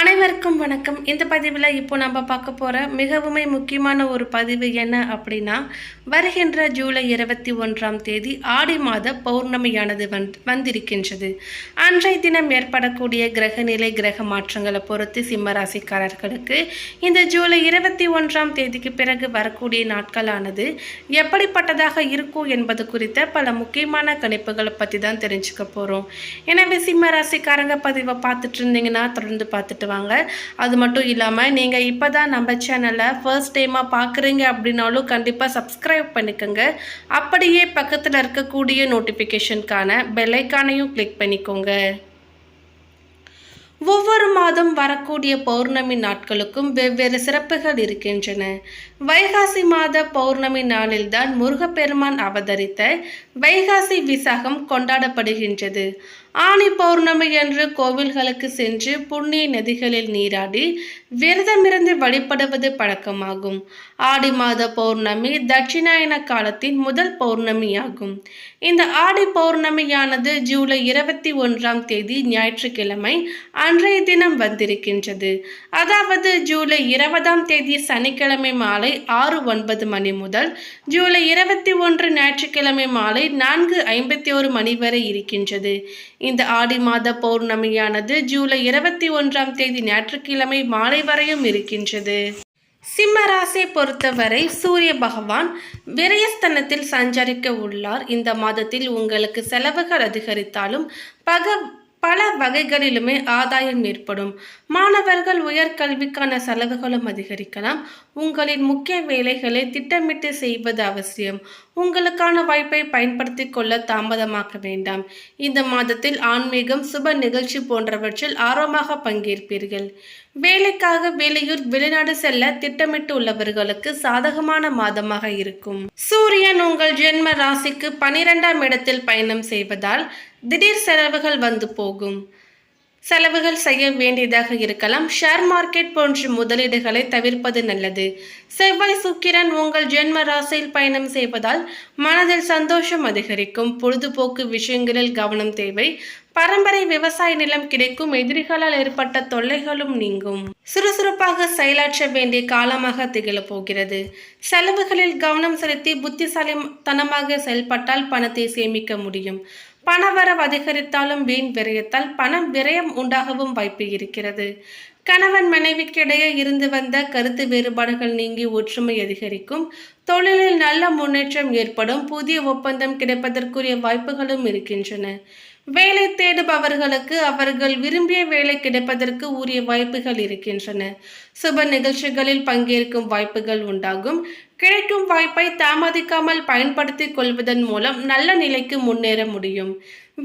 அனைவருக்கும் வணக்கம். இந்த பதிவில் இப்போ நம்ம பார்க்க போகிற மிகவுமே முக்கியமான ஒரு பதிவு என்ன அப்படின்னா வருகின்ற ஜூலை இருபத்தி ஒன்றாம் தேதி ஆடி மாத பௌர்ணமியானது வந் வந்திருக்கின்றது. அன்றைய தினம் ஏற்படக்கூடிய கிரகநிலை கிரக மாற்றங்களை பொறுத்து சிம்மராசிக்காரர்களுக்கு இந்த ஜூலை இருபத்தி ஒன்றாம் தேதிக்கு பிறகு வரக்கூடிய நாட்களானது எப்படிப்பட்டதாக இருக்கும் என்பது குறித்த பல முக்கியமான கணிப்புகளை பற்றி தான் தெரிஞ்சுக்க போகிறோம் எனவே சிம்ம ராசிக்காரங்க பதிவை பார்த்துட்டு இருந்தீங்கன்னா தொடர்ந்து பார்த்துட்டு வாங்க அது மட்டும் இல்லாமல் நீங்கள் இப்போ தான் நம்ம சேனலை ஃபர்ஸ்ட் டைமாக பார்க்குறீங்க அப்படின்னாலும் கண்டிப்பாக சப்ஸ்கிரைப் பண்ணிக்கோங்க. அப்படியே பக்கத்தில் இருக்கக்கூடிய நோட்டிஃபிகேஷனுக்கான பெல்லைக்கானையும் கிளிக் பண்ணிக்கோங்க. ஒவ்வொரு மாதம் வரக்கூடிய பௌர்ணமி நாட்களுக்கும் வெவ்வேறு சிறப்புகள் இருக்கின்றன. வைகாசி மாத பௌர்ணமி நாளில்தான் முருகப்பெருமான் அவதரித்த வைகாசி விசாகம் கொண்டாடப்படுகின்றது. ஆனி பௌர்ணமி என்று கோவில்களுக்கு சென்று புண்ணிய நதிகளில் நீராடி விரதமிருந்து வழிபடுவது பழக்கமாகும். ஆடி மாத பௌர்ணமி தட்சிணாயன காலத்தின் முதல் பௌர்ணமியாகும். இந்த ஆடி பௌர்ணமியானது ஜூலை இருபத்தி ஒன்றாம் தேதி ஞாயிற்றுக்கிழமை அன்றைய தினம் வந்திருக்கின்றது. அதாவது ஜூலை இருபதாம் தேதி சனிக்கிழமை மாலை ஆறு ஒன்பது மணி முதல் ஜூலை இருபத்தி ஒன்று ஞாயிற்றுக்கிழமை மாலை நான்கு ஐம்பத்தி ஒரு மணி வரை இருக்கின்றது. இந்த ஆடி மாத பௌர்ணமியானது ஜூலை இருபத்தி ஒன்றாம் தேதி ஞாயிற்றுக்கிழமை மாலை வரையும் இருக்கின்றது. சிம்மராசை பொறுத்தவரை சூரிய பகவான் விரயஸ்தனத்தில் சஞ்சரிக்க உள்ளார். இந்த மாதத்தில் உங்களுக்கு செலவுகள் அதிகரித்தாலும் பக பல வகைகளிலுமே ஆதாயம் ஏற்படும். மாணவர்கள் உயர்கல்விக்கான செலவுகளும் அதிகரிக்கலாம். உங்களின் முக்கிய வேலைகளை திட்டமிட்டு செய்வது அவசியம். உங்களுக்கான வாய்ப்பை பயன்படுத்தி கொள்ள தாமதமாக்க வேண்டாம். இந்த மாதத்தில் ஆன்மீகம் சுப நிகழ்ச்சி போன்றவற்றில் ஆர்வமாக பங்கேற்பீர்கள். வேலைக்காக வெளியூர் வெளிநாடு செல்ல திட்டமிட்டு உள்ளவர்களுக்கு சாதகமான மாதமாக இருக்கும். சூரியன் உங்கள் ஜென்ம ராசிக்கு பனிரெண்டாம் இடத்தில் பயணம் செய்வதால் திடீர் செலவுகள் வந்து போகும். செலவுகள் செய்ய வேண்டியதாக இருக்கலாம். ஷேர் மார்க்கெட் போன்ற முதலீடுகளை தவிர்ப்பது நல்லது. செவ்வாய் சுக்கிரன் உங்கள் ஜென்ம ராசியில் பயணம் செய்வதால் மனதில் சந்தோஷம் அதிகரிக்கும். பொழுதுபோக்கு விஷயங்களில் கவனம் தேவை. பரம்பரை விவசாய நிலம் கிடைக்கும். எதிரிகளால் ஏற்பட்ட தொல்லைகளும் நீங்கும். சுறுசுறுப்பாக செயலாற்ற வேண்டிய காலமாக திகழப் போகிறது. செலவுகளில் கவனம் செலுத்தி புத்திசாலித்தனமாக செயல்பட்டால் பணத்தை சேமிக்க முடியும். பணவரவு அதிகரித்தாலும் வீண் விரயத்தால் பணம் விரயம் உண்டாகவும் வாய்ப்பு இருக்கிறது. கணவன் மனைவிக்கிடையே இருந்து வந்த கருத்து வேறுபாடுகள் நீங்கி ஒற்றுமை அதிகரிக்கும். தொழிலில் நல்ல முன்னேற்றம் ஏற்படும். புதிய ஒப்பந்தம் கிடைப்பதற்குரிய வாய்ப்புகளும் இருக்கின்றன. வேலை தேடுபவர்களுக்கு அவர்கள் விரும்பிய வேலை கிடைப்பதற்கு உரிய வாய்ப்புகள் இருக்கின்றன. சுப நிகழ்ச்சிகளில் பங்கேற்கும் வாய்ப்புகள் உண்டாகும். கிடைக்கும் வாய்ப்பை தாமதிக்காமல் பயன்படுத்திக் கொள்வதன் மூலம் நல்ல நிலைக்கு முன்னேற முடியும்.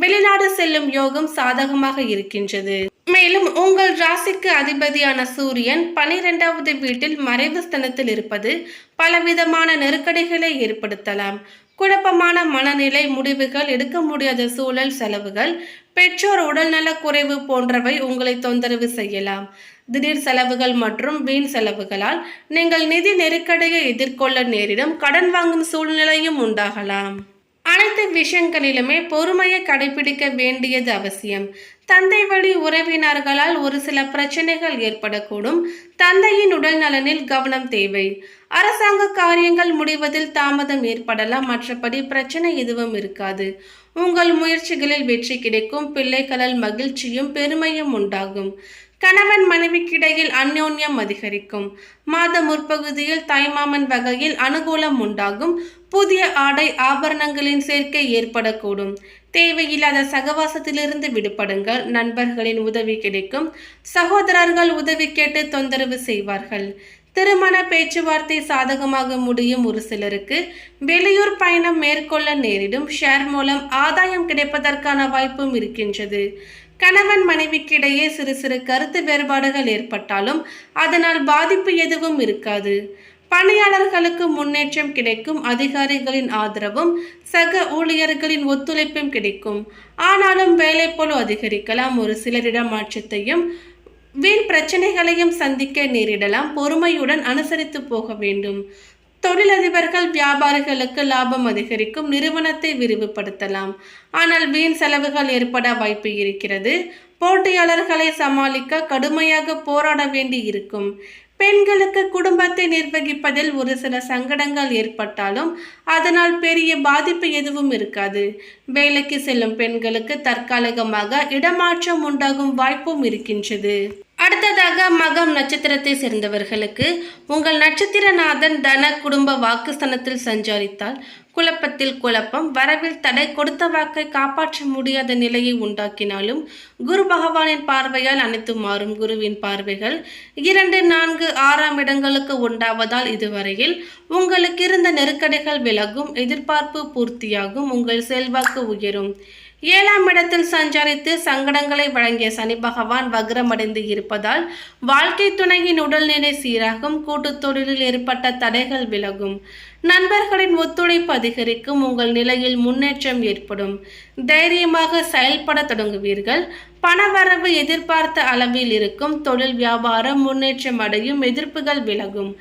வெளிநாடு செல்லும் யோகம் சாதகமாக இருக்கின்றது. மேலும் உங்கள் ராசிக்கு அதிபதியான சூரியன் பனிரெண்டாவது வீட்டில் மறைவு ஸ்தனத்தில் இருப்பது பலவிதமான நெருக்கடிகளை ஏற்படுத்தலாம். குழப்பமான மனநிலை முடிவுகள் எடுக்க முடியாத சூழல் செலவுகள் பெற்றோர் உடல்நல குறைவு போன்றவை உங்களை தொந்தரவு செய்யலாம். திடீர் செலவுகள் மற்றும் வீண் செலவுகளால் நீங்கள் நிதி நெருக்கடியை எதிர்கொள்ள நேரிடும் கடன் வாங்கும் சூழ்நிலையும் உண்டாகலாம். அனைத்து விஷயங்களிலுமே பொறுமையை கடைபிடிக்க வேண்டியது அவசியம். தந்தை வழி உறவினர்களால் ஒரு சில பிரச்சனைகள் ஏற்படக்கூடும். தந்தையின் உடல் நலனில் கவனம் தேவை. அரசாங்க காரியங்கள் முடிவதில் தாமதம் ஏற்படலாம். மற்றபடி பிரச்சனை எதுவும் இருக்காது. உங்கள் முயற்சிகளில் வெற்றி கிடைக்கும் பிள்ளைகளால் மகிழ்ச்சியும் பெருமையும் உண்டாகும். கணவன் மனைவிக்கிடையில் அந்யோன்யம் அதிகரிக்கும். மாத முற்பகுதியில் தாய்மாமன் வகையில் அனுகூலம் உண்டாகும். புதிய ஆடை ஆபரணங்களின் சேர்க்கை ஏற்படக்கூடும். தேவையில்லாத சகவாசத்திலிருந்து விடுபடுங்கள். நண்பர்களின் உதவி கிடைக்கும். சகோதரர்கள் உதவி கேட்டு தொந்தரவு செய்வார்கள். திருமண பேச்சுவார்த்தை சாதகமாக முடியும் ஒரு சிலருக்கு. வெளியூர் பயணம் மேற்கொள்ள நேரிடும். ஷேர் மூலம் ஆதாயம் கிடைப்பதற்கான வாய்ப்பும் இருக்கின்றது. கணவன் மனைவிக்கிடையே சிறு சிறு கருத்து வேறுபாடுகள் ஏற்பட்டாலும் அதனால் பாதிப்பு எதுவும் இருக்காது. பணியாளர்களுக்கு முன்னேற்றம் கிடைக்கும். அதிகாரிகளின் ஆதரவும் சக ஊழியர்களின் ஒத்துழைப்பும் கிடைக்கும். ஆனாலும் வேலை போல அதிகரிக்கலாம். ஒரு சிலரிடம் மாற்றத்தையும் வீண் பிரச்சனைகளையும் சந்திக்க நேரிடலாம். பொறுமையுடன் அனுசரித்து போக வேண்டும். தொழிலதிபர்கள் வியாபாரிகளுக்கு லாபம் அதிகரிக்கும். நிறுவனத்தை விரிவுபடுத்தலாம். ஆனால் வீண் செலவுகள் ஏற்பட வாய்ப்பு இருக்கிறது. போட்டியாளர்களை சமாளிக்க கடுமையாக போராட வேண்டி இருக்கும். பெண்களுக்கு குடும்பத்தை நிர்வகிப்பதில் ஒரு சில சங்கடங்கள் ஏற்பட்டாலும் அதனால் பெரிய பாதிப்பு எதுவும் இருக்காது. வேலைக்கு செல்லும் பெண்களுக்கு தற்காலிகமாக இடமாற்றம் உண்டாகும் வாய்ப்பும் இருக்கின்றது. அடுத்ததாக மகம் நட்சத்திரத்தை சேர்ந்தவர்களுக்கு உங்கள் நட்சத்திரநாதன் தன குடும்ப வாக்குஸ்தனத்தில் சஞ்சரித்தால் குழப்பத்தில் குழப்பம் வரவில் தடை கொடுத்த வாக்கை காப்பாற்ற முடியாத நிலையை உண்டாக்கினாலும் குரு பகவானின் பார்வையால் அனைத்து மாறும் குருவின் பார்வைகள் இரண்டு நான்கு ஆறாம் இடங்களுக்கு உண்டாவதால் இதுவரையில் உங்களுக்கு இருந்த நெருக்கடிகள் விலகும் எதிர்பார்ப்பு பூர்த்தியாகும் உங்கள் செல்வாக்கு உயரும். ஏழாம் இடத்தில் சஞ்சரித்து சங்கடங்களை வழங்கிய சனி பகவான் வக்ரமடைந்து இருப்பதால் வாழ்க்கை துணையின் உடல்நிலை சீராகும் கூட்டுத் தொழிலில் ஏற்பட்ட தடைகள் விலகும். நண்பர்களின் ஒத்துழைப்பு அதிகரிக்கும் உங்கள் நிலையில் முன்னேற்றம் ஏற்படும். தைரியமாக செயல்பட தொடங்குவீர்கள். பணவரவு எதிர்பார்த்த அளவில் இருக்கும் தொழில் வியாபாரம் முன்னேற்றம் அடையும் எதிர்ப்புகள் விலகும்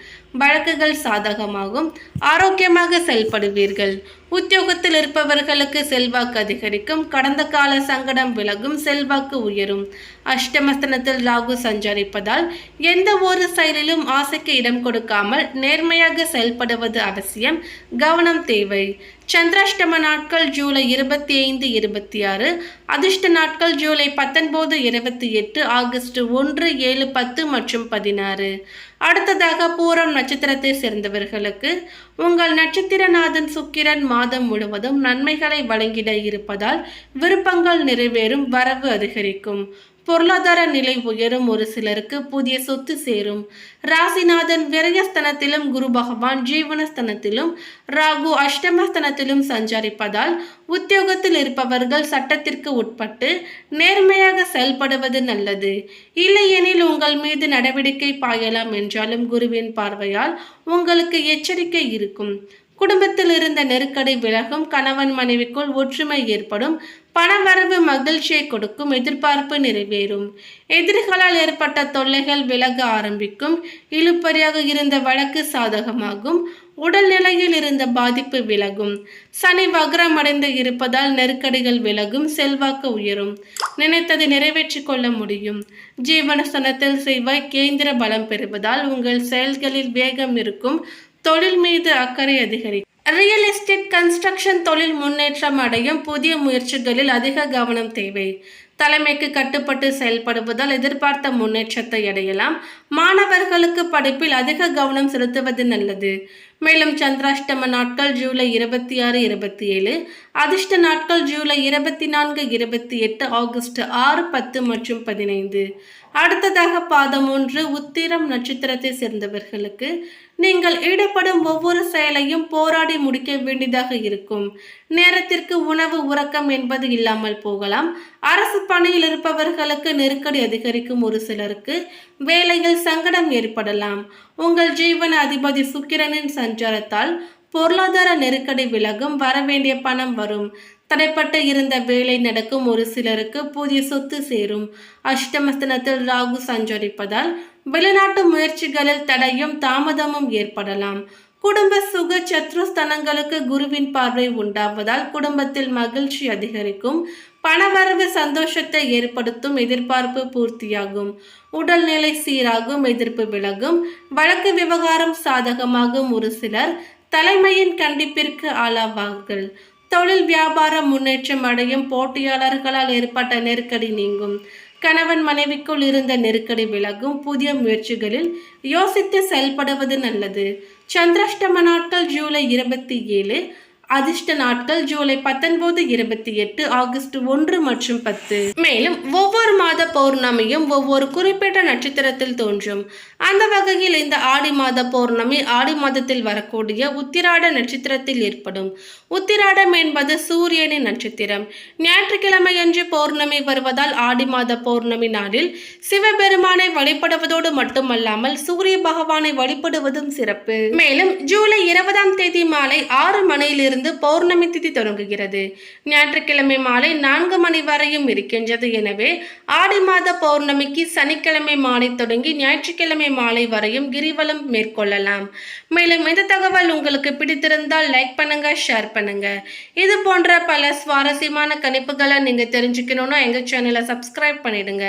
வழக்குகள் சாதகமாகும் ஆரோக்கியமாக செயல்படுவீர்கள். உத்தியோகத்தில் இருப்பவர்களுக்கு செல்வாக்கு அதிகரிக்கும் கடந்த கால சங்கடம் விலகும் செல்வாக்கு உயரும். அஷ்டமஸ்தனத்தில் ராகு சஞ்சரிப்பதால் எந்த ஒரு செயலிலும் ஆசைக்கு இடம் கொடுக்காமல் நேர்மையாக செயல்படுவது அவசியம். கவனம் தேவை. சந்திராஷ்டம நாட்கள் ஜூலை இருபத்தி ஐந்து இருபத்தி ஆறு. அதிர்ஷ்ட நாட்கள் ஜூலை பத்தொன்பது இருபத்தி எட்டு ஆகஸ்ட் ஒன்று ஏழு பத்து மற்றும் பதினாறு. அடுத்ததாக பூரம் நட்சத்திரத்தை சேர்ந்தவர்களுக்கு உங்கள் நட்சத்திரநாதன் சுக்கிரன் மாதம் முழுவதும் நன்மைகளை வழங்கிட இருப்பதால் விருப்பங்கள் நிறைவேறும் வரவு அதிகரிக்கும். பொருளாதார நிலை உயரும் ஒரு சிலருக்கு புதிய சொத்து சேரும். ராசிநாதன் விரயஸ்தனத்திலும் குரு பகவான் ஜீவனஸ்தனத்திலும் ராகு அஷ்டமஸ்தனத்திலும் சஞ்சரிப்பதால் உத்தியோகத்தில் இருப்பவர்கள் சட்டத்திற்கு உட்பட்டு நேர்மையாக செயல்படுவது நல்லது. இல்லையெனில் உங்கள் மீது நடவடிக்கை பாயலாம் என்றாலும் குருவின் பார்வையால் உங்களுக்கு எச்சரிக்கை இருக்கும். குடும்பத்தில் இருந்த நெருக்கடி விலகும் கணவன் மனைவிக்குள் ஒற்றுமை ஏற்படும் பணவரவு மகிழ்ச்சியை கொடுக்கும் எதிர்பார்ப்பு நிறைவேறும். எதிரிகளால் ஏற்பட்ட தொல்லைகள் விலக ஆரம்பிக்கும். இழுப்பறியாக இருந்த வழக்கு சாதகமாகும். உடல்நிலையில் இருந்த பாதிப்பு விலகும். சனி வக்ரமடைந்து இருப்பதால் நெருக்கடிகள் விலகும். செல்வாக்கு உயரும். நினைத்ததை நிறைவேற்றிக் கொள்ள முடியும். ஜீவனஸ்தனத்தில் செவ்வாய் கேந்திர பலம் பெறுவதால் உங்கள் செயல்களில் வேகம் இருக்கும். தொழில் மீது அக்கறை அதிகரிக்கும். ரியல் எஸ்டேட் கன்ஸ்ட்ரக்ஷன் தொழில் முன்னேற்றம் அடையும் புதிய முயற்சிகளில் அதிக கவனம் தேவை. தலைமைக்கு கட்டுப்பட்டு செயல்படுவதால் எதிர்பார்த்த முன்னேற்றத்தை அடையலாம். மாணவர்களுக்கு படிப்பில் அதிக கவனம் செலுத்துவது நல்லது. மேலும் சந்திராஷ்டம நாட்கள் ஜூலை இருபத்தி ஆறு இருபத்தி ஏழு அதிர்ஷ்ட நாட்கள் ஜூலை இருபத்தி நான்கு இருபத்தி எட்டு ஆகஸ்ட் ஆறு பத்து மற்றும் பதினைந்து. அடுத்ததாக பாதம் ஒன்று உத்திரம் நட்சத்திரத்தை சேர்ந்தவர்களுக்கு நீங்கள் ஈடுபடும் ஒவ்வொரு செயலையும் போராடி முடிக்க வேண்டியதாக இருக்கும். நேரத்திற்கு உணவு உறக்கம் என்பது இல்லாமல் போகலாம். அரசு பணியில் இருப்பவர்களுக்கு நெருக்கடி அதிகரிக்கும் ஒரு சிலருக்கு வேலையில் சங்கடம் ஏற்படலாம். உங்கள் ஜீவன அதிபதி சுக்கிரனின் சஞ்சாரத்தால் பொருளாதார நெருக்கடி விலகும் வரவேண்டிய பணம் வரும். தடைப்பட்டு இருந்த வேலை நடக்கும் ஒரு சிலருக்கு புதிய சொத்து சேரும். அஷ்டமஸ்தனத்தில் ராகு சஞ்சரிப்பதால் வெளிநாட்டு முயற்சிகளில் தடையும் தாமதமும் ஏற்படலாம். குடும்ப சுக சத்ருஸ்தனங்களுக்கு குருவின் பார்வை உண்டாவதால் குடும்பத்தில் மகிழ்ச்சி அதிகரிக்கும். பணவரவு சந்தோஷத்தை ஏற்படுத்தும் எதிர்பார்ப்பு பூர்த்தியாகும். உடல்நிலை சீராகும் எதிர்ப்பு விலகும். வழக்கு விவகாரம் சாதகமாகும் ஒரு சிலர் தலைமையின் கண்டிப்பிற்கு ஆளாவார்கள். தொழில் வியாபார முன்னேற்றம் அடையும் போட்டியாளர்களால் ஏற்பட்ட நெருக்கடி நீங்கும். கணவன் மனைவிக்குள் இருந்த நெருக்கடி விலகும். புதிய முயற்சிகளில் யோசித்து செயல்படுவது நல்லது. சந்திராஷ்டம நாட்கள் ஜூலை இருபத்தி ஏழு அதிர்ஷ்ட நாட்கள் ஜூலை பத்தொன்பது இருபத்தி எட்டு ஆகஸ்ட் ஒன்று மற்றும் பத்து. மேலும் ஒவ்வொரு மாத பௌர்ணமியும் ஒவ்வொரு குறிப்பிட்ட நட்சத்திரத்தில் தோன்றும். அந்த வகையில் இந்த ஆடி மாத பௌர்ணமி ஆடி மாதத்தில் வரக்கூடிய உத்திராட நட்சத்திரத்தில் ஏற்படும். உத்திராடம் என்பது சூரியனின் நட்சத்திரம். ஞாயிற்றுக்கிழமையன்று பௌர்ணமி வருவதால் ஆடி மாத பௌர்ணமி நாளில் சிவபெருமானை வழிபடுவதோடு மட்டுமல்லாமல் சூரிய பகவானை வழிபடுவதும் சிறப்பு. மேலும் ஜூலை இருபதாம் தேதி மாலை ஆறு மணியிலிருந்து இருந்து பௌர்ணமி திதி தொடங்குகிறது. ஞாயிற்றுக்கிழமை மாலை நான்கு மணி வரையும் இருக்கின்றது. எனவே ஆடி மாத பௌர்ணமிக்கு சனிக்கிழமை மாலை தொடங்கி ஞாயிற்றுக்கிழமை மாலை வரையும் கிரிவலம் மேற்கொள்ளலாம். மேலும் இந்த தகவல் உங்களுக்கு பிடித்திருந்தால் லைக் பண்ணுங்க ஷேர் பண்ணுங்க. இது போன்ற பல சுவாரஸ்யமான கணிப்புகளை நீங்க தெரிஞ்சுக்கணும்னா எங்க சேனலை சப்ஸ்கிரைப் பண்ணிடுங்க.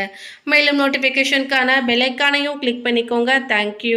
மேலும் நோட்டிஃபிகேஷனுக்கான பெல்லைக்கானையும் கிளிக் பண்ணிக்கோங்க. தேங்க்யூ